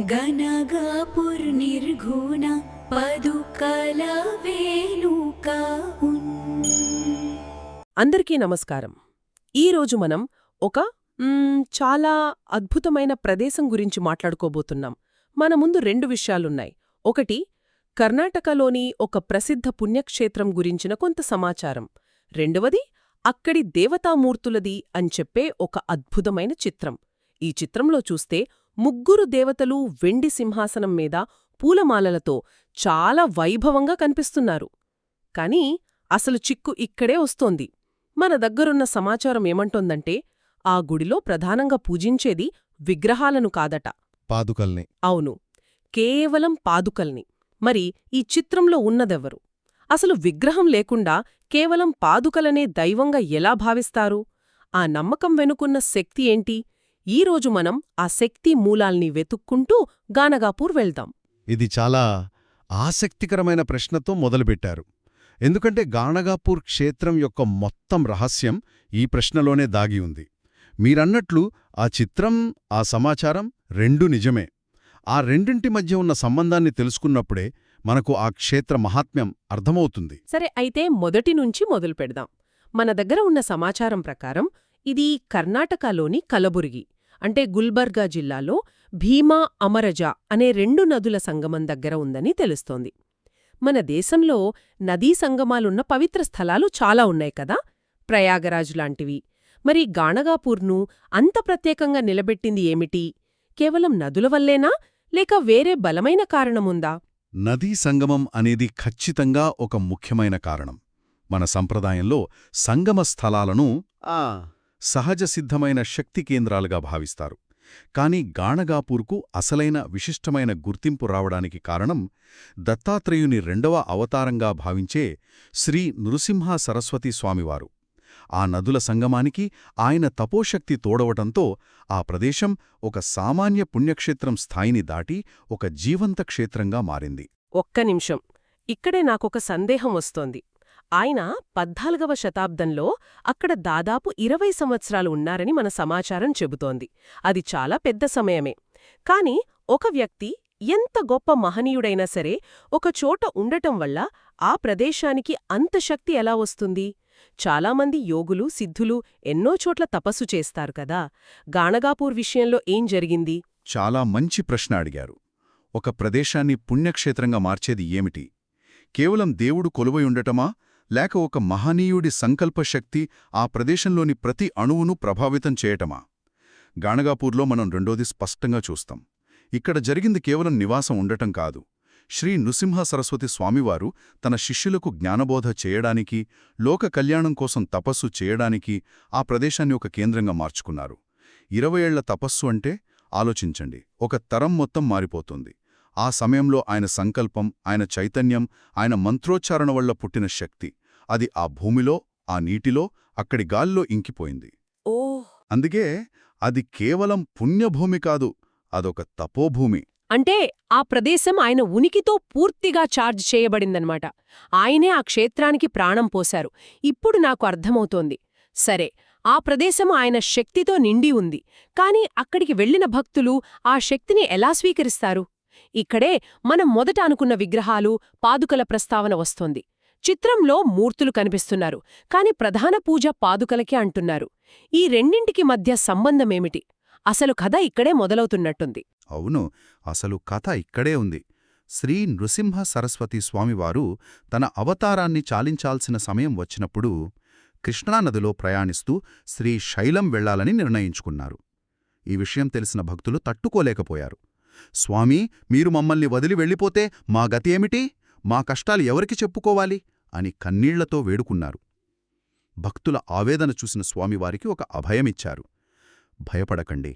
గనగాపుర్నిర్ఘుణ పదుకల వేణుక అందరికీ నమస్కారం. ఈరోజు మనం ఒక చాలా అద్భుతమైన ప్రదేశం గురించి మాట్లాడుకోబోతున్నాం. మన ముందు రెండు విషయాలున్నాయి. ఒకటి కర్ణాటకలోని ఒక ప్రసిద్ధ పుణ్యక్షేత్రం గురించిన కొంత సమాచారం. రెండవది అక్కడి దేవతామూర్తులది అని చెప్పే ఒక అద్భుతమైన చిత్రం. ఈ చిత్రంలో చూస్తే ముగ్గురు దేవతలు వెండి సింహాసనం మీద పూలమాలలతో చాలా వైభవంగా కనిపిస్తున్నారు. కాని అసలు చిక్కు ఇక్కడే వస్తోంది. మన దగ్గరున్న సమాచారం ఏమంటోందంటే ఆ గుడిలో ప్రధానంగా పూజించేది విగ్రహాలను కాదట. పాదుకల్ని. అవును కేవలం పాదుకల్ని. మరి ఈ చిత్రంలో ఉన్నదెవరు? అసలు విగ్రహం లేకుండా కేవలం పాదుకలనే దైవంగా ఎలా భావిస్తారు? ఆ నమ్మకం వెనుకున్న శక్తి ఏంటి? ఈరోజు మనం ఆ శక్తి మూలాల్ని వెతుక్కుంటూ గానగాపూర్ వెళ్దాం. ఇది చాలా ఆసక్తికరమైన ప్రశ్నతో మొదలుపెట్టారు. ఎందుకంటే గాణగాపూర్ క్షేత్రం యొక్క మొత్తం రహస్యం ఈ ప్రశ్నలోనే దాగి ఉంది. మీరన్నట్లు ఆ చిత్రం ఆ సమాచారం రెండూ నిజమే. ఆ రెండింటి మధ్య ఉన్న సంబంధాన్ని తెలుసుకున్నప్పుడే మనకు ఆ క్షేత్ర మహాత్మ్యం అర్థమవుతుంది. సరే అయితే మొదటి నుంచి మొదలు పెడదాం మన దగ్గర ఉన్న సమాచారం ప్రకారం ఇది కర్ణాటకలోని కలబురిగి అంటే గుల్బర్గా జిల్లాలో భీమా అమరజ అనే రెండు నదుల సంగమం దగ్గర ఉందని తెలుస్తోంది. మన దేశంలో నదీ సంగమాలున్న పవిత్ర స్థలాలు చాలా ఉన్నాయి కదా? ప్రయాగరాజు లాంటివి. మరి గాణగాపూర్ను అంత ప్రత్యేకంగా నిలబెట్టింది ఏమిటి? కేవలం నదుల వల్లేనా? లేక వేరే బలమైన కారణముందా? నదీ సంగమం అనేది ఖచ్చితంగా ఒక ముఖ్యమైన కారణం. మన సంప్రదాయంలో సంగమ స్థలాలను సహజసిద్ధమైన సహజ సిద్ధమైన శక్తి కేంద్రాలుగా భావిస్తారు. కాని గాణగాపూర్కు అసలైన విశిష్టమైన గుర్తింపు రావడానికి కారణం దత్తాత్రేయుని రెండవ అవతారంగా భావించే శ్రీ నృసింహ సరస్వతి స్వామివారు. ఆ నదుల సంగమానికి ఆయన తపోశక్తి తోడవటంతో ఆ ప్రదేశం ఒక సామాన్య పుణ్యక్షేత్రం స్థాయిని దాటి ఒక జీవంత క్షేత్రంగా మారింది. ఒక్క నిమిషం. ఇక్కడే నాకొక సందేహం వస్తోంది. ఆయన పద్నాలుగవ శతాబ్దంలో అక్కడ దాదాపు ఇరవై సంవత్సరాలు ఉన్నారని మన సమాచారం చెబుతోంది. అది చాలా పెద్ద సమయమే. కాని ఒక వ్యక్తి ఎంత గొప్ప మహనీయుడైనా సరే ఒకచోట ఉండటం వల్ల ఆ ప్రదేశానికి అంత శక్తి ఎలా వస్తుంది? చాలామంది యోగులు సిద్ధులు ఎన్నో చోట్ల తపస్సు చేస్తారు కదా. గాణగాపూర్ విషయంలో ఏం జరిగింది? చాలా మంచి ప్రశ్న అడిగారు. ఒక ప్రదేశాన్ని పుణ్యక్షేత్రంగా మార్చేది ఏమిటి? కేవలం దేవుడు కొలువై ఉండటమా? లేక ఒక మహనీయుడి సంకల్పశక్తి ఆ ప్రదేశంలోని ప్రతి అణువును ప్రభావితం చేయటమా? గాణగాపూర్లో మనం రెండోది స్పష్టంగా చూస్తాం. ఇక్కడ జరిగింది కేవలం నివాసం ఉండటం కాదు. శ్రీ నృసింహ సరస్వతి స్వామివారు తన శిష్యులకు జ్ఞానబోధ చేయడానికి లోక కళ్యాణం కోసం తపస్సు చేయడానికి ఆ ప్రదేశాన్ని ఒక కేంద్రంగా మార్చుకున్నారు. ఇరవై ఏళ్ళ తపస్సు అంటే ఆలోచించండి ఒక తరం మొత్తం మారిపోతుంది. ఆ సమయంలో ఆయన సంకల్పం ఆయన చైతన్యం ఆయన మంత్రోచ్చారణ వల్ల పుట్టిన శక్తి. అది ఆ భూమిలో ఆ నీటిలో అక్కడి గాల్లో ఇంకిపోయింది. ఓ అందుకే అది కేవలం పుణ్యభూమి కాదు అదొక తపోభూమి. అంటే ఆ ప్రదేశం ఆయన ఉనికితో పూర్తిగా ఛార్జ్ చేయబడిందన్నమాట. ఆయనే ఆ క్షేత్రానికి ప్రాణం పోశారు. ఇప్పుడు నాకు అర్థమవుతోంది. సరే ఆ ప్రదేశం ఆయన శక్తితో నిండి ఉంది. కాని అక్కడికి వెళ్ళిన భక్తులు ఆ శక్తిని ఎలా స్వీకరిస్తారు? ఇక్కడే మనం మొదట అనుకున్న విగ్రహాలు పాదుకల ప్రస్తావన వస్తోంది. చిత్రంలో మూర్తులు కనిపిస్తున్నారు కాని ప్రధాన పూజ పాదుకలకే అంటున్నారు. ఈ రెండింటికి మధ్య సంబంధమేమిటి? అసలు కథ ఇక్కడే మొదలవుతున్నట్టుంది. అవును అసలు కథ ఇక్కడే ఉంది. శ్రీ నృసింహ సరస్వతి స్వామివారు తన అవతారాన్ని చాలించాల్సిన సమయం వచ్చినప్పుడు కృష్ణానదిలో ప్రయాణిస్తూ శ్రీ శైలం వెళ్ళాలని నిర్ణయించుకున్నారు. ఈ విషయం తెలిసిన భక్తులు తట్టుకోలేకపోయారు. స్వామీ మీరు మమ్మల్ని వదిలి వెళ్ళిపోతే మా గతి ఏమిటి? మా కష్టాలు ఎవరికి చెప్పుకోవాలి? అని కన్నీళ్ళతో వేడుకున్నారు. భక్తుల ఆవేదన చూసిన స్వామివారికి ఒక అభయమిచ్చారు. భయపడకండి.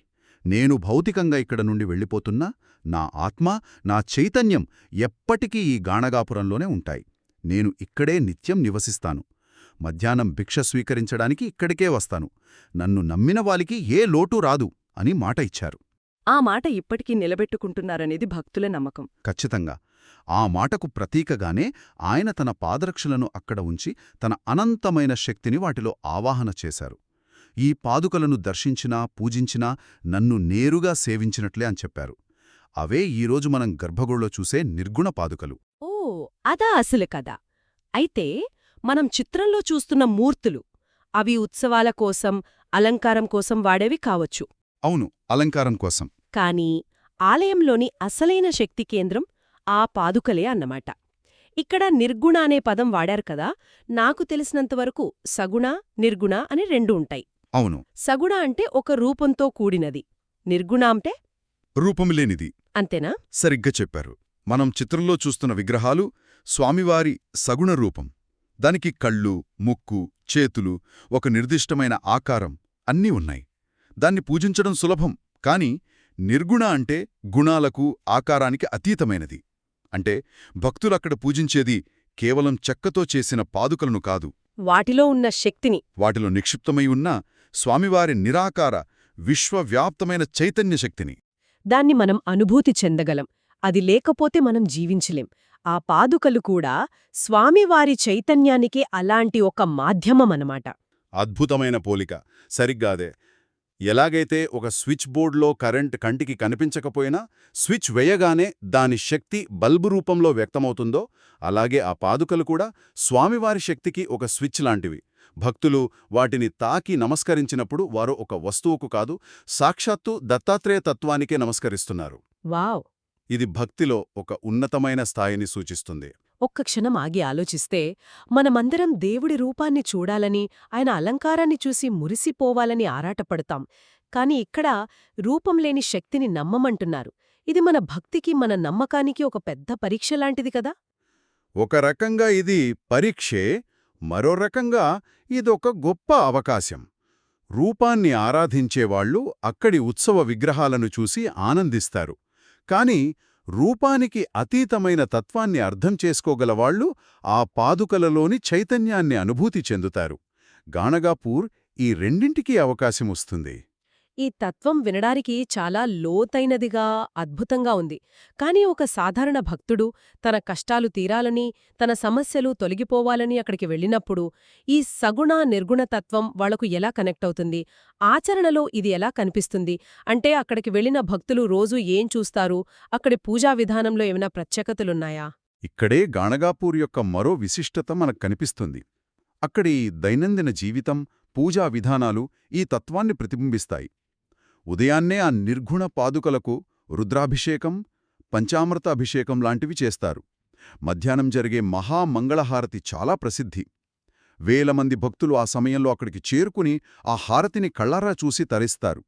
నేను భౌతికంగా ఇక్కడ నుండి వెళ్ళిపోతున్నా నా ఆత్మ నా చైతన్యం ఎప్పటికీ ఈ గాణగాపురంలోనే ఉంటాయి. నేను ఇక్కడే నిత్యం నివసిస్తాను. మధ్యాహ్నం భిక్ష స్వీకరించడానికి ఇక్కడికే వస్తాను. నన్ను నమ్మిన వాలికి ఏ లోటు రాదు అని మాట ఇచ్చారు. ఆ మాట ఇప్పటికీ నిలబెట్టుకుంటున్నారనేది భక్తుల నమ్మకం. ఖచ్చితంగా. ఆ మాటకు ప్రతీకగానే ఆయన తన పాదరక్షలను అక్కడ ఉంచి తన అనంతమైన శక్తిని వాటిలో ఆవాహన చేశారు. ఈ పాదుకలను దర్శించినా పూజించినా నన్ను నేరుగా సేవించినట్లే అని చెప్పారు. అవే ఈరోజు మనం గర్భగుడిలో చూసే నిర్గుణ పాదుకలు. ఓ అదా అసలు కదా అయితే మనం చిత్రంలో చూస్తున్న మూర్తులు అవి ఉత్సవాల కోసం అలంకారం కోసం వాడేవి కావచ్చు. అవును అలంకారం కోసం. కాని ఆలయంలోని అసలైన శక్తి కేంద్రం ఆ పాదుకలే అన్నమాట. ఇక్కడ నిర్గుణ అనే పదం వాడారు కదా నాకు తెలిసినంతవరకు సగుణ నిర్గుణ అని రెండు ఉంటాయి. అవును. సగుణ అంటే ఒక రూపంతో కూడినది. నిర్గుణ అంటే? రూపం లేనిది. అంతేనా? సరిగ్గా చెప్పారు. మనం చిత్రంలో చూస్తున్న విగ్రహాలు స్వామివారి సగుణ రూపం. దానికి కళ్ళు ముక్కు చేతులు ఒక నిర్దిష్టమైన ఆకారం అన్నీ ఉన్నాయి. దాన్ని పూజించడం సులభం కాని నిర్గుణ అంటే గుణాలకు ఆకారానికి అతీతమైనది. అంటే భక్తులక్కడ పూజించేది కేవలం చెక్కతో చేసిన పాదుకలను కాదు. వాటిలో ఉన్న శక్తిని వాటిలో నిక్షిప్తమై ఉన్న స్వామివారి నిరాకార విశ్వవ్యాప్తమైన చైతన్య శక్తిని. దాన్ని మనం అనుభూతి చెందగలం. అది లేకపోతే మనం జీవించలేం. ఆ పాదుకలు కూడా స్వామివారి చైతన్యానికి అలాంటి ఒక మాధ్యమమనమాట. అద్భుతమైన పోలిక. సరిగ్గాదే. ఎలాగైతే ఒక స్విచ్ బోర్డ్లో కరెంట్ కంటికి కనిపించకపోయినా స్విచ్ వేయగానే దాని శక్తి బల్బు రూపంలో వ్యక్తమవుతుందో అలాగే ఆ పాదుకలు కూడా స్వామివారి శక్తికి ఒక స్విచ్ లాంటివి. భక్తులు వాటిని తాకి నమస్కరించినప్పుడు వారు ఒక వస్తువుకు కాదు సాక్షాత్తు దత్తాత్రేయ తత్వానికే నమస్కరిస్తున్నారు. వావ్! ఇది భక్తిలో ఒక ఉన్నతమైన స్థాయిని సూచిస్తుంది. ఒక్క క్షణం ఆగి ఆలోచిస్తే మనమందరం దేవుడి రూపాన్ని చూడాలని ఆయన అలంకారాన్ని చూసి మురిసిపోవాలని ఆరాటపడతాం. కాని ఇక్కడ రూపం లేని శక్తిని నమ్మమంటున్నారు. ఇది మన భక్తికి మన నమ్మకానికి ఒక పెద్ద పరీక్ష లాంటిది కదా? ఒక రకంగా ఇది పరీక్షే మరో రకంగా ఇదొక గొప్ప అవకాశం. రూపాన్ని ఆరాధించేవాళ్ళు అక్కడి ఉత్సవ విగ్రహాలను చూసి ఆనందిస్తారు. కాని రూపానికి అతీతమైన తత్వాన్ని అర్థం చేసుకోగలవాళ్ళు ఆ పాదుకలలోని చైతన్యాన్ని అనుభూతి చెందుతారు. గాణగాపూర్ ఈ రెండింటికీ అవకాశముస్తుంది ఈ తత్వం వినడానికి చాలా లోతైనదిగా అద్భుతంగా ఉంది. కాని ఒక సాధారణ భక్తుడు తన కష్టాలు తీరాలని తన సమస్యలు తొలగిపోవాలని అక్కడికి వెళ్ళినప్పుడు ఈ సగుణ నిర్గుణ తత్వం వాళ్ళకు ఎలా కనెక్ట్ అవుతుంది? ఆచరణలో ఇది ఎలా కనిపిస్తుంది? అంటే అక్కడికి వెళ్ళిన భక్తులు రోజు ఏం చూస్తారు? అక్కడి పూజా విధానంలో ఏమైనా ప్రత్యేకతలున్నాయా? ఇక్కడే గాణగాపూర్ యొక్క మరో విశిష్టత మనకు కనిపిస్తుంది. అక్కడి దైనందిన జీవితం పూజా విధానాలు ఈ తత్వాన్ని ప్రతిబింబిస్తాయి. ఉదయాన్నే ఆ నిర్గుణ పాదుకలకు రుద్రాభిషేకం పంచామృత అభిషేకం లాంటివి చేస్తారు. మధ్యాహ్నం జరిగే మహామంగళహారతి చాలా ప్రసిద్ధి. వేల మంది భక్తులు ఆ సమయంలో అక్కడికి చేరుకుని ఆ హారతిని కళ్ళారా చూసి తరిస్తారు.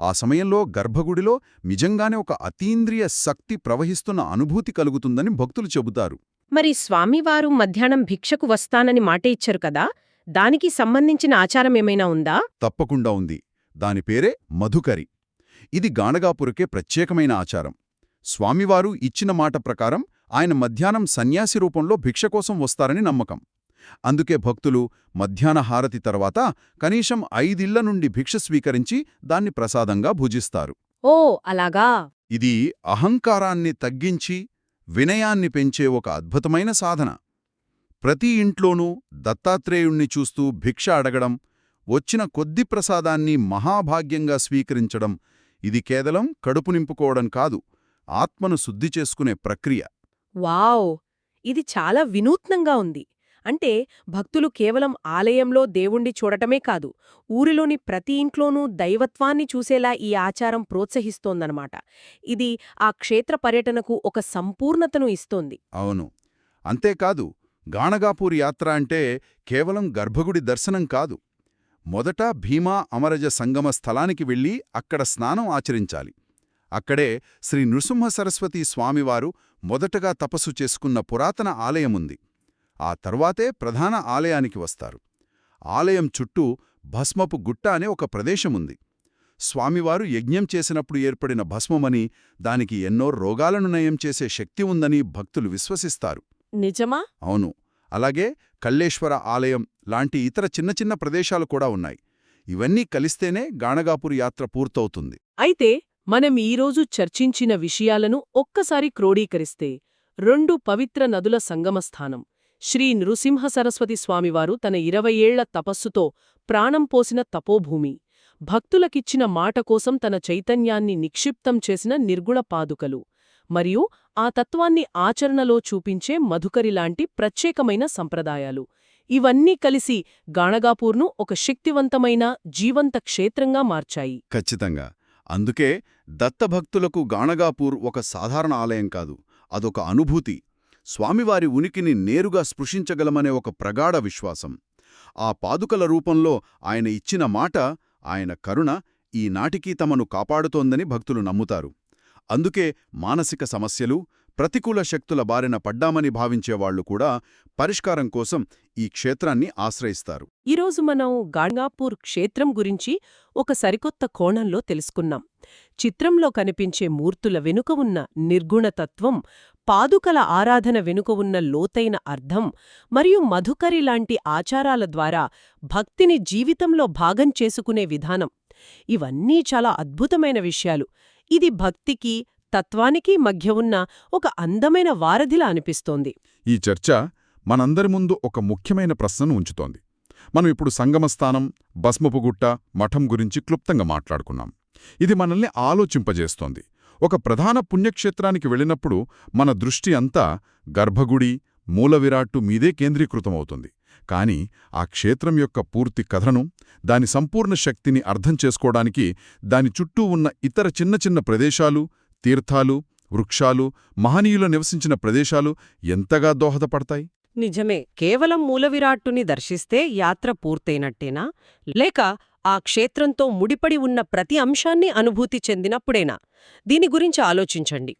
ఆ సమయంలో గర్భగుడిలో నిజంగానే ఒక అతీంద్రియ శక్తి ప్రవహిస్తున్న అనుభూతి కలుగుతుందని భక్తులు చెబుతారు. మరి స్వామివారు మధ్యాహ్నం భిక్షకు వస్తానని మాట ఇచ్చారు కదా? దానికి సంబంధించిన ఆచారం ఏమైనా ఉందా? తప్పకుండా ఉంది. దాని పేరే మధుకరి. ఇది గాణగాపురకే ప్రత్యేకమైన ఆచారం. స్వామివారు ఇచ్చిన మాట ప్రకారం ఆయన మధ్యాహ్నం సన్యాసి రూపంలో భిక్ష కోసం వస్తారని నమ్మకం. అందుకే భక్తులు మధ్యాహ్న హారతి తర్వాత కనీసం ఐదిళ్ళ నుండి భిక్ష స్వీకరించి దాన్ని ప్రసాదంగా భుజిస్తారు. ఓ అలాగా? ఇది అహంకారాన్ని తగ్గించి వినయాన్ని పెంచే ఒక అద్భుతమైన సాధన. ప్రతి ఇంట్లోనూ దత్తాత్రేయుణ్ణి చూస్తూ భిక్ష అడగడం వచ్చిన కొద్ది ప్రసాదాన్ని మహాభాగ్యంగా స్వీకరించడం ఇది కేవలం కడుపు నింపుకోవడం కాదు ఆత్మను శుద్ధి చేసుకునే ప్రక్రియ. వావ్! ఇది చాలా వినూత్నంగా ఉంది. అంటే భక్తులు కేవలం ఆలయంలో దేవుణ్ణి చూడటమే కాదు ఊరిలోని ప్రతి ఇంట్లోనూ దైవత్వాన్ని చూసేలా ఈ ఆచారం ప్రోత్సహిస్తోందనమాట ఇది ఆ క్షేత్ర పర్యటనకు ఒక సంపూర్ణతను ఇస్తోంది. అవును. అంతేకాదు గాణగాపూర్ యాత్ర అంటే కేవలం గర్భగుడి దర్శనం కాదు మొదట భీమా అమరజ సంగమ స్థలానికి వెళ్ళి అక్కడ స్నానం ఆచరించాలి. అక్కడే శ్రీ నృసింహ సరస్వతి స్వామివారు మొదటగా తపస్సు చేసుకున్న పురాతన ఆలయముంది. ఆ తర్వాతే ప్రధాన ఆలయానికి వస్తారు. ఆలయం చుట్టూ భస్మపు గుట్ట అనే ఒక ప్రదేశముంది. స్వామివారు యజ్ఞం చేసినప్పుడు ఏర్పడిన భస్మమని దానికి ఎన్నో రోగాలను నయం చేసే శక్తి ఉందని భక్తులు విశ్వసిస్తారు. నిజమా? అవును. అలాగే కల్లేశ్వర ఆలయం లాంటి ఇతర చిన్న చిన్న ప్రదేశాలు కూడా ఉన్నాయి. ఇవన్నీ కలిస్తేనే గాణగాపూర్ యాత్ర పూర్తవుతుంది. అయితే మనం ఈరోజు చర్చించిన విషయాలను ఒక్కసారి క్రోడీకరిస్తే రెండు పవిత్ర నదుల సంగమస్థానం శ్రీ నృసింహ సరస్వతి స్వామివారు తన ఇరవై ఏళ్ళ తపస్సుతో ప్రాణం పోసిన తపోభూమి భక్తులకిచ్చిన మాట కోసం తన చైతన్యాన్ని నిక్షిప్తం చేసిన నిర్గుణ పాదుకలు. మరియు ఆ తత్వాన్ని ఆచరణలో చూపించే మధుకరిలాంటి ప్రత్యేకమైన సంప్రదాయాలు. ఇవన్నీ కలిసి గాణగాపూర్ను ఒక శక్తివంతమైన జీవంత క్షేత్రంగా మార్చాయి. ఖచ్చితంగా. అందుకే దత్తభక్తులకు గాణగాపూర్ ఒక సాధారణ ఆలయం కాదు అదొక అనుభూతి. స్వామివారి ఉనికిని నేరుగా స్పృశించగలమనే ఒక ప్రగాఢ విశ్వాసం. ఆ పాదుకల రూపంలో ఆయన ఇచ్చిన మాట ఆయన కరుణ ఈనాటికీ తమను కాపాడుతోందని భక్తులు నమ్ముతారు. అందుకే మానసిక సమస్యలు ప్రతికూల శక్తుల బారిన పడ్డామని భావించేవాళ్ళు కూడా పరిష్కారం కోసం ఈ క్షేత్రాన్ని ఆశ్రయిస్తారు. ఈరోజు మనం గాంగాపూర్ క్షేత్రం గురించి ఒక సరికొత్త కోణంలో తెలుసుకున్నాం. చిత్రంలో కనిపించే మూర్తుల వెనుక ఉన్న నిర్గుణతత్వం పాదుకల ఆరాధన వెనుక ఉన్న లోతైన అర్థం మరియు మధుకరి లాంటి ఆచారాల ద్వారా భక్తిని జీవితంలో భాగం చేసుకునే విధానం. ఇవన్నీ చాలా అద్భుతమైన విషయాలు. ఇది భక్తికి తత్వానికి మధ్య ఉన్న ఒక అందమైన వారధిలా అనిపిస్తోంది. ఈ చర్చ మనందరి ముందు ఒక ముఖ్యమైన ప్రశ్నను ఉంచుతోంది. మనం ఇప్పుడు సంగమస్థానం భస్మపుగుట్ట మఠం గురించి క్లుప్తంగా మాట్లాడుకున్నాం. ఇది మనల్ని ఆలోచింపజేస్తోంది. ఒక ప్రధాన పుణ్యక్షేత్రానికి వెళ్ళినప్పుడు మన దృష్టి అంతా గర్భగుడి మూలవిరాట్టు మీదే కేంద్రీకృతమవుతుంది. కాని ఆ క్షేత్రం యొక్క పూర్తి కథను దాని సంపూర్ణ శక్తిని అర్థం చేసుకోవడానికి దాని చుట్టూ ఉన్న ఇతర చిన్న చిన్న ప్రదేశాలు తీర్థాలు వృక్షాలు మహనీయులు నివసించిన ప్రదేశాలు ఎంతగా దోహదపడతాయి? నిజమే. కేవలం మూలవిరాట్టుని దర్శిస్తే యాత్ర పూర్తయినట్టేనా? లేక ఆ క్షేత్రంతో ముడిపడి ఉన్న ప్రతి అంశాన్ని అనుభూతి చెందినప్పుడేనా? దీని గురించి ఆలోచించండి.